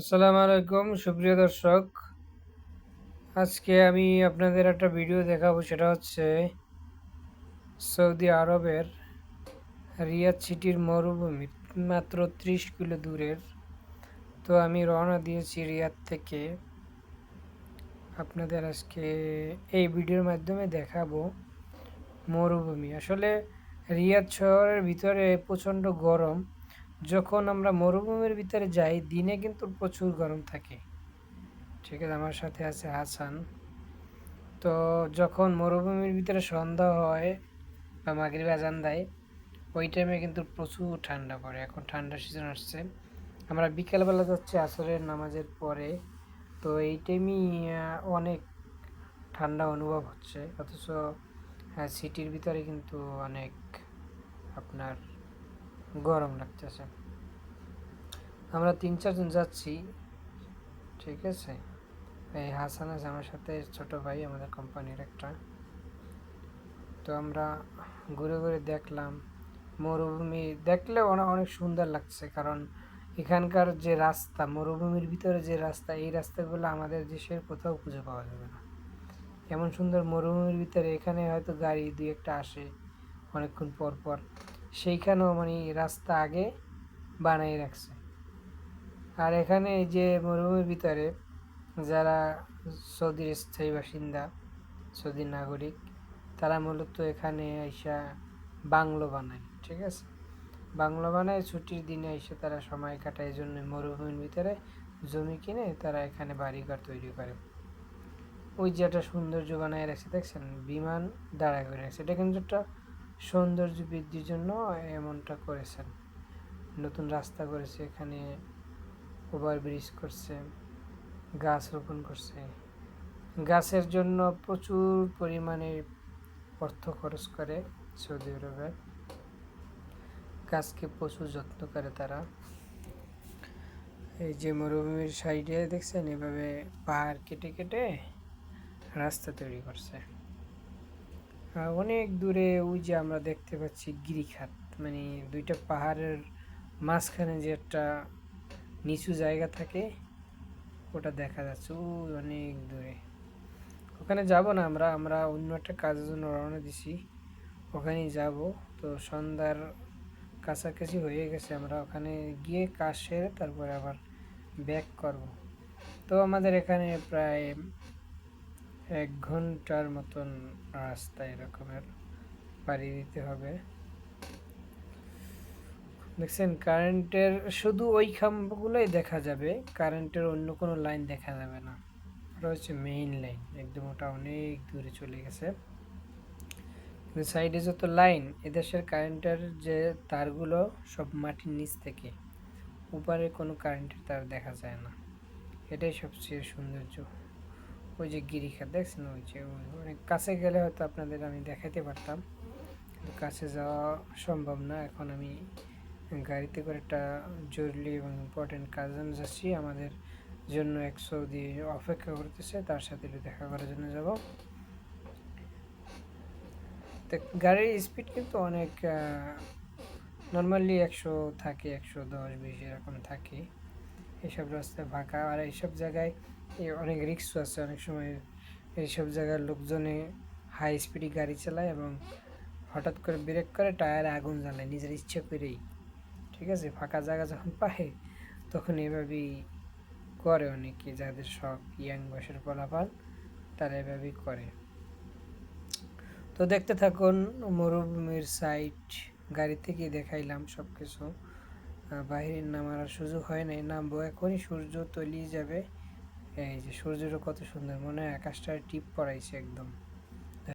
আসসালামু আলাইকুম, সুপ্রিয় দর্শক। আজকে আমি আপনাদের একটা ভিডিও দেখাবো, সেটা হচ্ছে সৌদি আরবের রিয়াদ সিটির মরুভূমি, মাত্র ত্রিশ কিলো দূরের। তো আমি রওনা দিয়েছি রিয়াদ থেকে। আপনাদের আজকে এই ভিডিওর মাধ্যমে দেখাবো মরুভূমি। আসলে রিয়াদ শহরের ভিতরে প্রচণ্ড গরম যখন আমরা মরুভূমির ভিতরে যাই, দিনে কিন্তু প্রচুর গরম থাকে। ঠিক আছে, আমার সাথে আছে হাসান। তো যখন মরুভূমির ভিতরে সন্ধ্যা হয় বা মাগরিব আজান দেয়, ওই টাইমে কিন্তু প্রচুর ঠান্ডা পড়ে। এখন ঠান্ডা সিজন আসছে। আমরা বিকেলবেলা যাচ্ছি আসরের নামাজের পরে। তো এই টাইমই অনেক ঠান্ডা অনুভব হচ্ছে। অথচ সিটির ভিতরে কিন্তু অনেক আপনার গরম লাগতেছে। আমরা তিন চারজন যাচ্ছি। ঠিক আছে? এই হাসান আছে আমার সাথে, ছোট ভাই, আমাদের কোম্পানির একটা। তো আমরা ঘুরে ঘুরে দেখলাম। মরুভূমি দেখলে অনেক সুন্দর লাগছে, কারণ এখানকার যে রাস্তা, মরুভূমির ভিতরে যে রাস্তা, এই রাস্তাগুলো আমাদের দেশের কোথাও খুঁজে পাওয়া যাবে না। এমন সুন্দর মরুভূমির ভিতরে এখানে হয়তো গাড়ি দুই একটা আসে অনেকক্ষণ পর পর। সেইখানেও মানে রাস্তা আগে বানাই রাখছে। আর এখানে যে মরুভূমির ভিতরে যারা সৌদির স্থায়ী বাসিন্দা, সৌদির নাগরিক, তারা মূলত এখানে আইসা বাংলো বানায়, ঠিক আছে? বাংলো বানায়, ছুটির দিনে এসে তারা সময় কাটায় জন্য মরুভূমির ভিতরে জমি কিনে তারা এখানে বাড়িঘর তৈরি করে। ওই যে একটা সৌন্দর্য বানায় রাখছে, দেখছেন? বিমান দাঁড়া করে রাখছে। এটা কিন্তু একটা সৌন্দর্য বৃদ্ধির জন্য এমনটা করেছেন। নতুন রাস্তা করেছে, এখানে ওভার ব্রিজ করছে, গাছ রোপণ করছে। গাছের জন্য প্রচুর পরিমাণে অর্থ খরচ করে সৌদি আরবে। গাছকে প্রচুর যত্ন করে তারা। এই যে মরুভূমির সাইডে দেখছেন, এভাবে পাহাড় কেটে কেটে রাস্তা তৈরি করছে। অনেক দূরে ওই যে আমরা দেখতে পাচ্ছি গিরিখাত। মানে দুইটা পাহাড়ের মাঝখানে যে একটা নিচু জায়গা থাকে, ওটা দেখা যাচ্ছে। ও অনেক দূরে। ওখানে যাব না আমরা আমরা অন্য একটা কাজের জন্য রওনা দিছি। ওখানেই যাব। তো সন্ধ্যার কাছাকাছি হয়ে গেছে আমরা। ওখানে গিয়ে কাজ সেরে তারপরে আবার ব্যাক করব। তো আমাদের এখানে প্রায় এক ঘণ্টার মতন রাস্তা এরকমের পাড়ি দিতে হবে। দেখছেন, কারেন্টের শুধু ওই খাম্পগুলোই দেখা যাবে, কারেন্টের অন্য কোনো লাইন দেখা যাবে না। ওটা হচ্ছে মেইন লাইন একদম ওটা অনেক দূরে চলে গেছে। কিন্তু সাইডে যত লাইন এদেশের কারেন্টের যে তারগুলো সব মাটির নিচ থেকে উপরে কোনো কারেন্টের তার দেখা যায় না। এটাই সবচেয়ে সৌন্দর্য। ওই যে গিরিখা দেখছেন? ওই যে অনেক কাছে গেলে হয়তো আপনাদের আমি দেখাতে পারতাম। কাছে যাওয়া সম্ভব না। এখন আমি গাড়িতে করে একটা জরুরি এবং ইম্পর্টেন্ট কাজ যাচ্ছি। আমাদের জন্য এক সৌদি অপেক্ষা করতেছে। তার সাথে দেখা করার জন্য যাব। গাড়ির স্পিড কিন্তু অনেক নর্মালি একশো থাকে, একশো দশ, বিশ, এরকম থাকে। এইসব রাস্তায় ফাঁকা। আর এইসব জায়গায় অনেক রিক্সও আছে অনেক সময়। এইসব জায়গার লোকজনে হাই স্পিডে গাড়ি চালায় এবং হঠাৎ করে ব্রেক করে টায়ারে আগুন জ্বালায় নিজের ইচ্ছে করেই। ঠিক আছে? ফাঁকা জায়গা যখন পায়, তখন এভাবেই করে অনেকে যাদের শখ ইয়াং বয়সের ফলাফল তারা এভাবেই করে। তো দেখতে থাকুন, মরুভূমির সাইড গাড়ি থেকে দেখাইলাম সব কিছু বাহিরের নামার সুযোগ হয় নাই। নামবো এখনই, সূর্য তলিয়ে যাবে। এই যে সূর্যটা কত সুন্দর, মনে হয় আকাশটা টিপ পড়াইছে একদম।